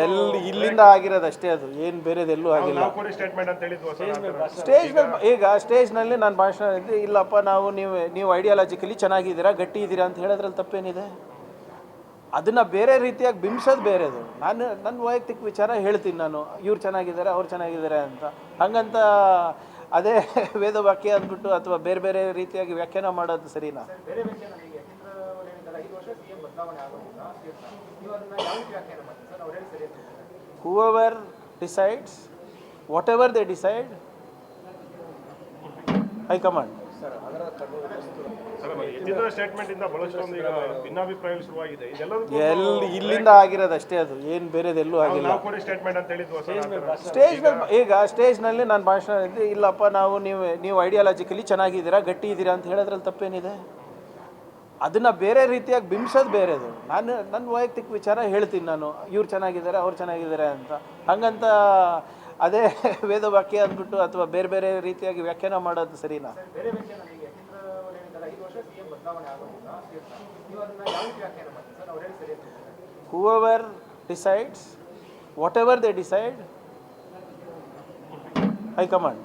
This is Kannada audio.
ಎಲ್ಲಿ ಇಲ್ಲಿಂದ ಆಗಿರೋದು ಅಷ್ಟೇ ಅದು. ಏನು ಬೇರೆದೆಲ್ಲೂ ಆಗಿಲ್ಲ. ನಾವು ಕೊಡಿ ಸ್ಟೇಟ್ಮೆಂಟ್ ಅಂತ ಹೇಳಿದ್ವು ಸರ್ ಆ ಥರ. ಸ್ಟೇಜ್ ಮೇಲೆ ಈಗ ಸ್ಟೇಜ್ನಲ್ಲಿ ನಾನು ಭಾಷಣ ಇದ್ದೆ ಇಲ್ಲಪ್ಪ ನಾವು ನೀವು ನೀವು ಐಡಿಯಾಲಜಿಕಲಿ ಚೆನ್ನಾಗಿದ್ದೀರಾ ಗಟ್ಟಿ ಇದ್ದೀರಾ ಅಂತ ಹೇಳೋದ್ರಲ್ಲಿ ತಪ್ಪೇನಿದೆ? ಅದನ್ನು ಬೇರೆ ರೀತಿಯಾಗಿ ಬಿಂಬಿಸೋದು ಬೇರೆದು. ನಾನು ನನ್ನ ವೈಯಕ್ತಿಕ ವಿಚಾರ ಹೇಳ್ತೀನಿ ನಾನು. ಇವ್ರು ಚೆನ್ನಾಗಿದ್ದಾರೆ ಅವ್ರು ಚೆನ್ನಾಗಿದ್ದಾರೆ ಅಂತ. ಹಂಗಂತ ಅದೇ ವೇದ ವಾಕ್ಯ ಅಂದ್ಬಿಟ್ಟು ಅಥವಾ ಬೇರೆ ಬೇರೆ ರೀತಿಯಾಗಿ ವ್ಯಾಖ್ಯಾನ ಮಾಡೋದು ಸರಿನಾ? ಬೇರೆ ಡಿಸೈಡ್ಸ್ ವಾಟ್ ಎವರ್ ಅವರು ಡಿಸೈಡ್ ಹೈಕಮಾಂಡ್ ಎಲ್ಲಿ ಇಲ್ಲಿಂದ ಆಗಿರೋದು ಅಷ್ಟೇ ಅದು. ಏನು ಬೇರೆದೆಲ್ಲೂ ಆಗಿಲ್ಲ. ಸ್ಟೇಜ್ ಮೇಲೆ ಈಗ ಸ್ಟೇಜ್ನಲ್ಲಿ ನಾನು ಭಾಷಣ ಇದ್ದೆ ಇಲ್ಲಪ್ಪ ನಾವು ನೀವು ನೀವು ಐಡಿಯಾಲಜಿಕಲಿ ಚೆನ್ನಾಗಿದ್ದೀರಾ ಗಟ್ಟಿ ಇದ್ದೀರಾ ಅಂತ ಹೇಳೋದ್ರಲ್ಲಿ ತಪ್ಪೇನಿದೆ. ಅದನ್ನು ಬೇರೆ ರೀತಿಯಾಗಿ ಬಿಂಬಿಸೋದು ಬೇರೆದು. ನಾನು ನನ್ನ ವೈಯಕ್ತಿಕ ವಿಚಾರ ಹೇಳ್ತೀನಿ ನಾನು. ಇವ್ರು ಚೆನ್ನಾಗಿದ್ದಾರೆ ಅವ್ರು ಚೆನ್ನಾಗಿದ್ದಾರೆ ಅಂತ. ಹಂಗಂತ ಅದೇ ವೇದ ವಾಕ್ಯ ಅಂದ್ಬಿಟ್ಟು ಅಥವಾ ಬೇರೆ ಬೇರೆ ರೀತಿಯಾಗಿ ವ್ಯಾಖ್ಯಾನ ಮಾಡೋದು ಸರಿನಾ? ಬೇರೆ ಡಿಸೈಡ್ಸ್ ವಾಟ್ ಅವರು ಡಿಸೈಡ್ ಹೈಕಮಾಂಡ್.